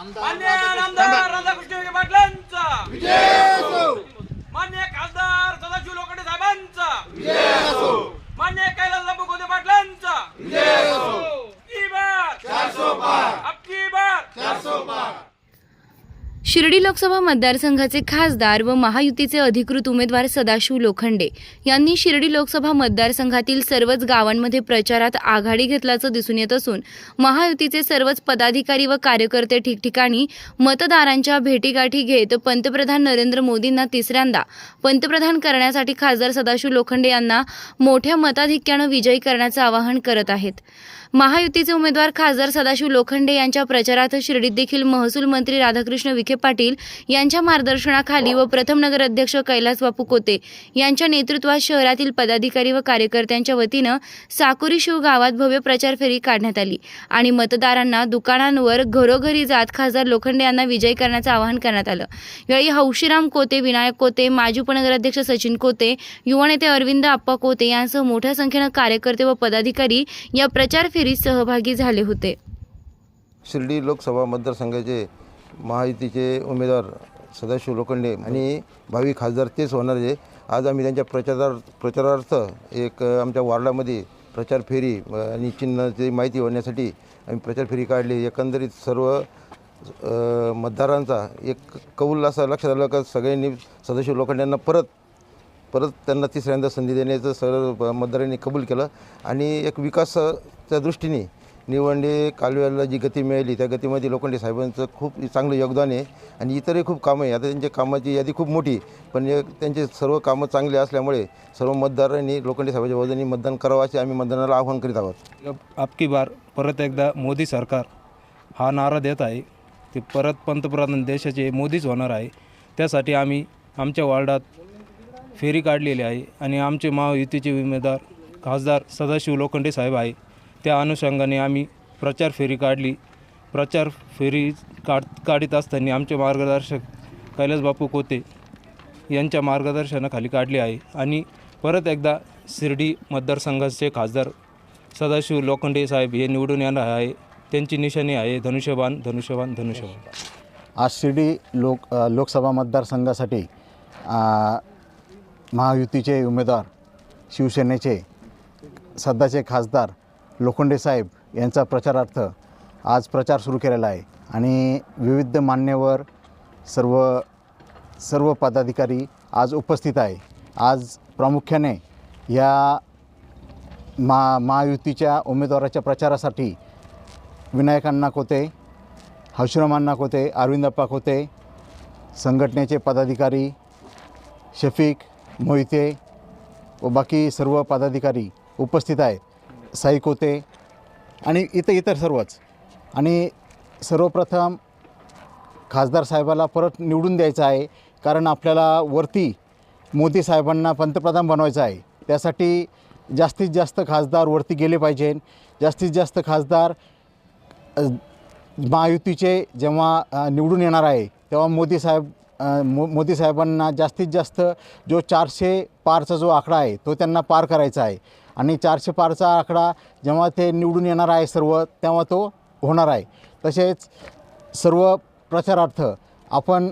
मान्य आमदार राधाकृष्ण विखे पाटलांचा मान्य खासदार सदाशिव लोखंडे साहेबांचा मान्य कैलास बापू गोदे पाटलांचा अबकी बार अबकी बार शिर्डी लोकसभा मतदारसंघाचे खासदार व महायुतीचे अधिकृत उमेदवार सदाशिव लोखंडे यांनी शिर्डी लोकसभा मतदारसंघातील सर्वच गावांमध्ये प्रचारात आघाडी घेतल्याचं दिसून येत असून महायुतीचे सर्वच पदाधिकारी व कार्यकर्ते ठिकठिकाणी मतदारांच्या भेटीगाठी घेत पंतप्रधान नरेंद्र मोदींना तिसऱ्यांदा पंतप्रधान करण्यासाठी खासदार सदाशिव लोखंडे यांना मोठ्या मताधिक्यानं विजयी करण्याचं आवाहन करत आहेत. महायुतीचे उमेदवार खासदार सदाशिव लोखंडे यांच्या प्रचारात शिर्डीत देखील महसूल मंत्री राधाकृष्ण विखे पाटील यांच्या मार्गदर्शनाखाली व प्रथम नगर अध्यक्ष कैलास बापू कोते यांच्या नेतृत्वात शहरातील पदाधिकारी व कार्यकर्त्यांच्या वतीनं साकुरी शिव गावात भव्य प्रचार फेरी काढण्यात आली आणि मतदारांना दुकानांवर घरोघरी जात खासदार लोखंडे यांना विजयी करण्याचं आवाहन करण्यात आलं. यावेळी हौशीराम कोते विनायक कोते माजी उपनगराध्यक्ष सचिन कोते युवा नेते अरविंद आप्पा कोते यांसह मोठ्या संख्येनं कार्यकर्ते व पदाधिकारी या प्रचार फेरीत सहभागी झाले होते. शिर्डी लोकसभा मतदारसंघाचे महायुतीचे उमेदवार सदाशिव लोखंडे आणि भावी खासदार तेच होणार आहे आज आम्ही त्यांच्या प्रचारार प्रचारार्थ एक आमच्या वार्डामध्ये प्रचार फेरी आणि चिन्हाची माहिती होण्यासाठी आम्ही प्रचार फेरी काढली. एकंदरीत सर्व मतदारांचा एक कौल असा लक्षात आलं का सगळ्यांनी सदाशिव लोखंडेंना परत परत त्यांना तिसऱ्यांदा संधी देण्याचं सरळ मतदारांनी कबूल केलं. आणि एक विकासाच्या दृष्टीने निवडणे कालव्याला जी गती मिळाली त्या गतीमध्ये लोखंडे साहेबांचं खूप चांगलं योगदान आहे. आणि इतरही खूप कामं आहे. आता त्यांच्या कामाची यादी खूप मोठी पण त्यांचे सर्व कामं चांगले असल्यामुळे सर्व मतदारांनी लोखंडे साहेबांच्या वजनी मतदान करावं असे आम्ही मतदानाला आव्हान करीत आहोत. आपकी बार परत एकदा मोदी सरकार हा नारा देत आहे. ते परत पंतप्रधान देशाचे मोदीच होणार आहे. त्यासाठी आम्ही आमच्या वार्डात फेरी काढलेली आहे आणि आमचे महायुतीचे उमेदवार खासदार सदाशिव लोखंडे साहेब आहे. त्या अनुषंगाने आम्ही प्रचार फेरी काढली. प्रचार फेरी काढ काढीत असताना आमचे मार्गदर्शक कैलासबापू कोते यांच्या मार्गदर्शनाखाली काढली आहे आणि परत एकदा शिर्डी मतदारसंघाचे खासदार सदाशिव लोखंडे साहेब हे निवडून येणार आहे. त्यांची निशाणी आहे धनुष्यबाण धनुष्यबाण धनुष्यबाण. आज शिर्डी लोक लोकसभा मतदारसंघासाठी महायुतीचे उमेदवार शिवसेनेचे सध्याचे खासदार लोखंडे साहेब यांचा प्रचारार्थ आज प्रचार सुरू केलेला आहे. आणि विविध मान्यवर सर्व सर्व पदाधिकारी आज उपस्थित आहे. आज प्रामुख्याने या मा महायुतीच्या उमेदवाराच्या प्रचारासाठी विनायक अण्णा कोते हर्षराम अण्णा कोते अरविंदप्पा कोते संघटनेचे पदाधिकारी शफीक मोहिते व बाकी सर्व पदाधिकारी उपस्थित आहेत. साई कोते आणि इतर इतर सर्वच. आणि सर्वप्रथम खासदार साहेबाला परत निवडून द्यायचं आहे कारण आपल्याला वरती मोदी साहेबांना पंतप्रधान बनवायचं आहे. त्यासाठी जास्तीत जास्त खासदार वरती गेले पाहिजे. जास्तीत जास्त खासदार महायुतीचे जेव्हा निवडून येणार आहे तेव्हा मोदी साहेब मो मोदी साहेबांना जास्तीत जास्त जो चारशे पारचा जो आकडा आहे तो त्यांना पार करायचा आहे. आणि चारशे पारचा आकडा जेव्हा ते निवडून येणार आहे सर्व तेव्हा तो होणार आहे. तसेच सर्व प्रचारार्थ आपण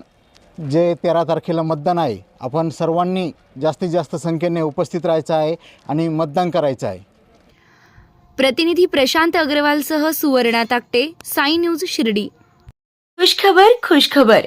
जे तेरा तारखेला मतदान आहे आपण सर्वांनी जास्तीत जास्त संख्येने उपस्थित राहायचं आहे आणि मतदान करायचं आहे. प्रतिनिधी प्रशांत अग्रवालसह सुवर्णा ताकटे साई न्यूज शिर्डी. खुशखबर खुशखबर.